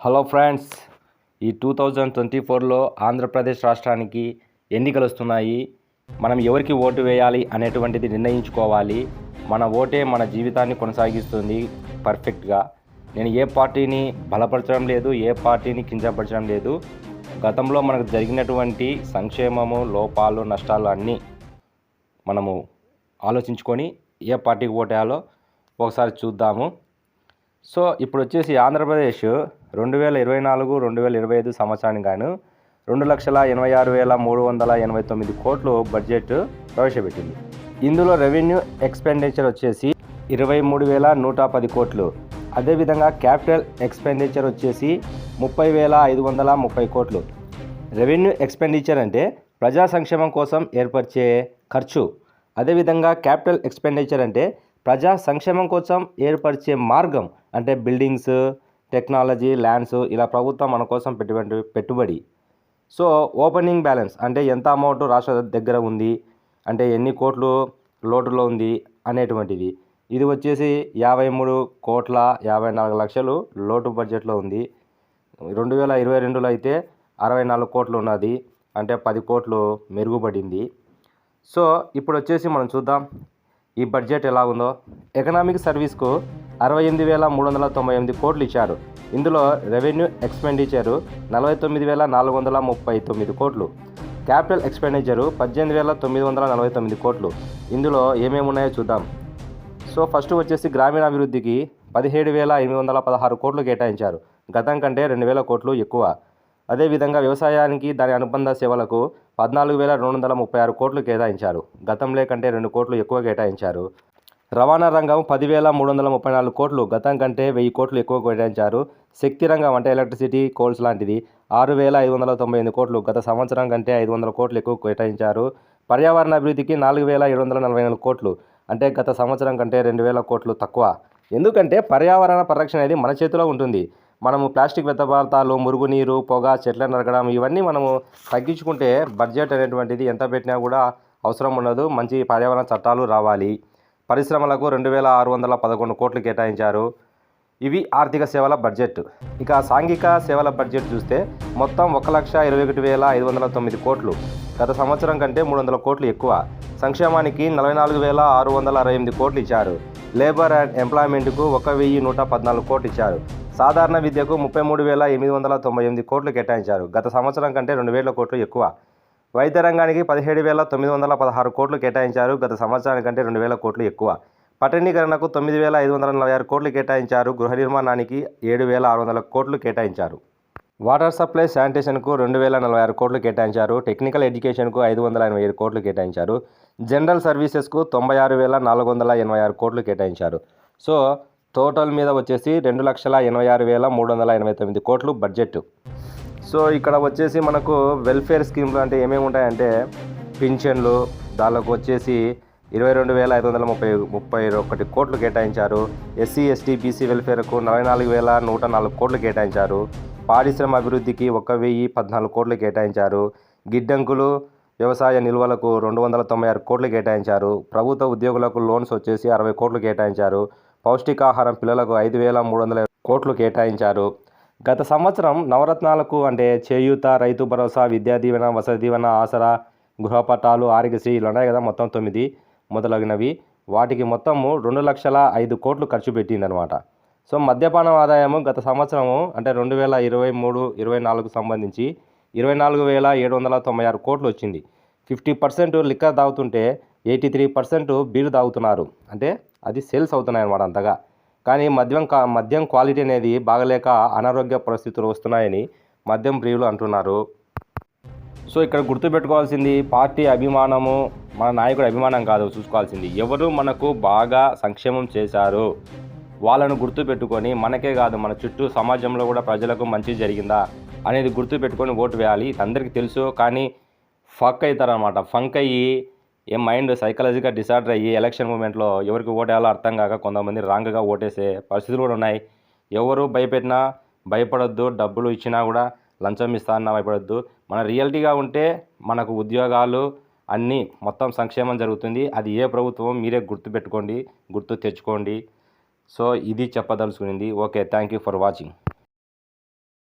Hello friends ఈ two thousand twenty ఫోర్లో ఆంధ్రప్రదేశ్ రాష్ట్రానికి ఎన్నికలు వస్తున్నాయి. మనం ఎవరికి ఓటు వేయాలి అనేటువంటిది నిర్ణయించుకోవాలి. మన ఓటే మన జీవితాన్ని కొనసాగిస్తుంది పర్ఫెక్ట్గా. నేను ఏ పార్టీని బలపరచడం లేదు ఏ పార్టీని కించపరచడం లేదు. గతంలో మనకు జరిగినటువంటి సంక్షేమము లోపాలు నష్టాలు అన్నీ మనము ఆలోచించుకొని ఏ పార్టీకి ఓటేయాలో ఒకసారి చూద్దాము. సో ఇప్పుడు వచ్చేసి ఆంధ్రప్రదేశ్ రెండు వేల ఇరవై నాలుగు రెండు వేల ఇరవై ఐదు సంవత్సరానికి గాను రెండు లక్షల ఎనభై ఆరు వేల మూడు వందల ఎనభై తొమ్మిది కోట్లు బడ్జెట్ ప్రవేశపెట్టింది. ఇందులో రెవెన్యూ ఎక్స్పెండిచర్ వచ్చేసి ఇరవై మూడు వేల నూట పది కోట్లు. అదేవిధంగా క్యాపిటల్ ఎక్స్పెండిచర్ వచ్చేసి ముప్పై వేల ఐదు వందల ముప్పై కోట్లు. రెవెన్యూ ఎక్స్పెండిచర్ అంటే ప్రజా సంక్షేమం కోసం ఏర్పరిచే ఖర్చు. అదేవిధంగా క్యాపిటల్ ఎక్స్పెండిచర్ అంటే ప్రజా సంక్షేమం కోసం ఏర్పరిచే మార్గం అంటే బిల్డింగ్స్ టెక్నాలజీ ల్యాండ్స్ ఇలా ప్రభుత్వం మన కోసం పెట్టుబడి పెట్టుబడి. సో ఓపెనింగ్ బ్యాలెన్స్ అంటే ఎంత అమౌంట్ రాష్ట్ర దగ్గర ఉంది అంటే ఎన్ని కోట్లు లోటులో ఉంది అనేటువంటిది. ఇది వచ్చేసి యాభై మూడు కోట్ల యాభై నాలుగు లక్షలు లోటు బడ్జెట్లో ఉంది. రెండు వేల ఇరవై రెండులో అయితే అరవై నాలుగు కోట్లు ఉన్నది అంటే పది కోట్లు మెరుగుపడింది. సో ఇప్పుడు వచ్చేసి మనం చూద్దాం ఈ బడ్జెట్ ఎలా ఉందో. ఎకనామిక్ సర్వీస్కు అరవై ఎనిమిది వేల మూడు వందల తొంభై ఎనిమిది కోట్లు ఇచ్చారు. ఇందులో రెవెన్యూ ఎక్స్పెండిచరు నలభై తొమ్మిది వేల నాలుగు వందల ముప్పై తొమ్మిది కోట్లు. క్యాపిటల్ ఎక్స్పెండిచరు పద్దెనిమిది వేల తొమ్మిది వందల నలభై తొమ్మిది కోట్లు. ఇందులో ఏమేమి ఉన్నాయో చూద్దాం. సో ఫస్ట్ వచ్చేసి గ్రామీణాభివృద్ధికి పదిహేడు వేల ఎనిమిది వందల పదహారు కోట్లు కేటాయించారు. గతం కంటే రెండు వేల కోట్లు ఎక్కువ. అదేవిధంగా వ్యవసాయానికి దాని అనుబంధ సేవలకు పద్నాలుగు వేల రెండు వందల ముప్పై ఆరు కోట్లు కేటాయించారు. గతంలే కంటే రెండు కోట్లు ఎక్కువ కేటాయించారు. రవాణా రంగం పదివేల మూడు వందల ముప్పై నాలుగు కోట్లు గతం కంటే వెయ్యి కోట్లు ఎక్కువ కేటాయించారు. శక్తి రంగం అంటే ఎలక్ట్రిసిటీ కోల్స్ లాంటిది. ఆరు వేల ఐదు వందల తొంభై ఎనిమిది కోట్లు గత సంవత్సరం కంటే ఐదు వందల కోట్లు ఎక్కువ కేటాయించారు. పర్యావరణ అభివృద్ధికి నాలుగు వేల ఏడు వందల నలభై నాలుగు కోట్లు అంటే గత సంవత్సరం కంటే రెండు వేల కోట్లు తక్కువ. ఎందుకంటే పర్యావరణ పరిరక్షణ అనేది మన చేతిలో ఉంటుంది. మనము ప్లాస్టిక్ వ్యర్థపదార్థాలు మురుగునీరు పొగ చెట్లను నరకడం ఇవన్నీ మనము తగ్గించుకుంటే బడ్జెట్ అనేటువంటిది ఎంత పెట్టినా కూడా అవసరం ఉండదు. మంచి పర్యావరణ చట్టాలు రావాలి. పరిశ్రమలకు రెండు వేల ఆరు వందల పదకొండు కోట్లు కేటాయించారు. ఇవి ఆర్థిక సేవల బడ్జెట్. ఇక సాంఘిక సేవల బడ్జెట్ చూస్తే మొత్తం ఒక లక్ష ఇరవై ఒకటి వేల ఐదు వందల తొమ్మిది కోట్లు. గత సంవత్సరం కంటే మూడు వందల కోట్లు ఎక్కువ. సంక్షేమానికి నలభై నాలుగు వేల ఆరు వందల అరవై ఎనిమిది కోట్లు ఇచ్చారు. లేబర్ అండ్ ఎంప్లాయ్మెంట్కు ఒక వెయ్యి నూట పద్నాలుగు కోట్లు ఇచ్చారు. సాధారణ విద్యకు ముప్పై మూడు వేల ఎనిమిది వందల తొంభై ఎనిమిది కోట్లు కేటాయించారు. గత సంవత్సరం కంటే రెండు వేల కోట్లు ఎక్కువ. వైద్య రంగానికి పదిహేడు వేల తొమ్మిది వందల పదహారు కోట్లు కేటాయించారు. గత సంవత్సరానికంటే రెండు వేల కోట్లు ఎక్కువ. పట్టణీకరణకు తొమ్మిది వేల ఐదు వందల నలభై ఆరు కోట్లు కేటాయించారు. గృహ నిర్మాణానికి ఏడు వేల ఆరు వందల కోట్లు కేటాయించారు. వాటర్ సప్లై శానిటేషన్కు రెండు వేల నలభై ఆరు కోట్లు కేటాయించారు. టెక్నికల్ ఎడ్యుకేషన్కు ఐదు వందల ఎనభై ఏడు కోట్లు కేటాయించారు. జనరల్ సర్వీసెస్కు తొంభై ఆరు వేల నాలుగు వందల ఎనభై ఆరు కోట్లు కేటాయించారు. సో టోటల్ మీద వచ్చేసి రెండు లక్షల ఎనభై ఆరు వేల మూడు వందల ఎనభై తొమ్మిది కోట్లు బడ్జెట్ సో ఇక్కడ వచ్చేసి మనకు వెల్ఫేర్ స్కీమ్లు అంటే ఏమేమి ఉంటాయంటే పింఛన్లు దానికి వచ్చేసి ఇరవై రెండు వేల ఐదు వందల ముప్పై ముప్పై ఒకటి కోట్లు కేటాయించారు. ఎస్సీ ఎస్టీ బీసీ వెల్ఫేర్కు నలభై నాలుగు వేల నూట నాలుగు కోట్లు కేటాయించారు. పారిశ్రమ అభివృద్ధికి ఒక వెయ్యి పద్నాలుగు కోట్లు కేటాయించారు. గిడ్డంకులు వ్యవసాయ నిల్వలకు రెండు వందల తొంభై ఆరు కోట్లు కేటాయించారు. ప్రభుత్వ ఉద్యోగులకు లోన్స్ వచ్చేసి అరవై కోట్లు కేటాయించారు. పౌష్టికాహారం పిల్లలకు ఐదు వేల మూడు వందల కోట్లు కేటాయించారు. గత సంవత్సరం నవరత్నాలకు అంటే చేయూత రైతు భరోసా విద్యా దీవెన వసతి దీవెన ఆసరా గృహపట్టాలు ఆరోగ్యశ్రీ ఇలా ఉన్నాయి కదా మొత్తం తొమ్మిది మొదలగినవి. వాటికి మొత్తము రెండు లక్షల ఐదు కోట్లు ఖర్చు పెట్టిందనమాట సో మద్యపానం ఆదాయము గత సంవత్సరము అంటే రెండు వేల ఇరవై మూడు ఇరవై నాలుగు సంబంధించి ఇరవై నాలుగు వేల ఏడు వందల తొంభై ఆరు కోట్లు వచ్చింది. ఫిఫ్టీ పర్సెంట్ లిక్కర్ తాగుతుంటే ఎయిటీ త్రీ పర్సెంట్ బీరు తాగుతున్నారు అంటే అది సేల్స్ అవుతున్నాయి అన్నమాట అంతగా. కానీ మద్యం కా మద్యం క్వాలిటీ అనేది బాగలేక అనారోగ్య పరిస్థితులు వస్తున్నాయని మద్యం ప్రియులు అంటున్నారు. సో ఇక్కడ గుర్తుపెట్టుకోవాల్సింది పార్టీ అభిమానము మన నాయకుడి అభిమానం కాదు చూసుకోవాల్సింది. ఎవరు మనకు బాగా సంక్షేమం చేశారు వాళ్ళను గుర్తుపెట్టుకొని మనకే కాదు మన చుట్టూ సమాజంలో కూడా ప్రజలకు మంచి జరిగిందా అనేది గుర్తుపెట్టుకొని ఓటు వేయాలి. ఇది అందరికీ తెలుసు కానీ ఫక్ అవుతారనమాట ఫంక్ అయ్యి ఏ మైండ్ సైకాలజీగా డిసార్డర్ అయ్యి ఎలక్షన్ మూమెంట్లో ఎవరికి ఓటేయాలో అర్థం కాక కొంతమంది రాంగ్గా ఓటేసే పరిస్థితులు కూడా ఉన్నాయి. ఎవరు భయపెట్టినా భయపడొద్దు డబ్బులు ఇచ్చినా కూడా లంచం ఇస్తా అన్నా భయపడొద్దు. మన రియాలిటీగా ఉంటే మనకు ఉద్యోగాలు అన్నీ మొత్తం సంక్షేమం జరుగుతుంది. అది ఏ ప్రభుత్వం మీరే గుర్తుపెట్టుకోండి గుర్తు తెచ్చుకోండి. సో ఇది చెప్పదలుచుకునింది. Okay thank you for watching.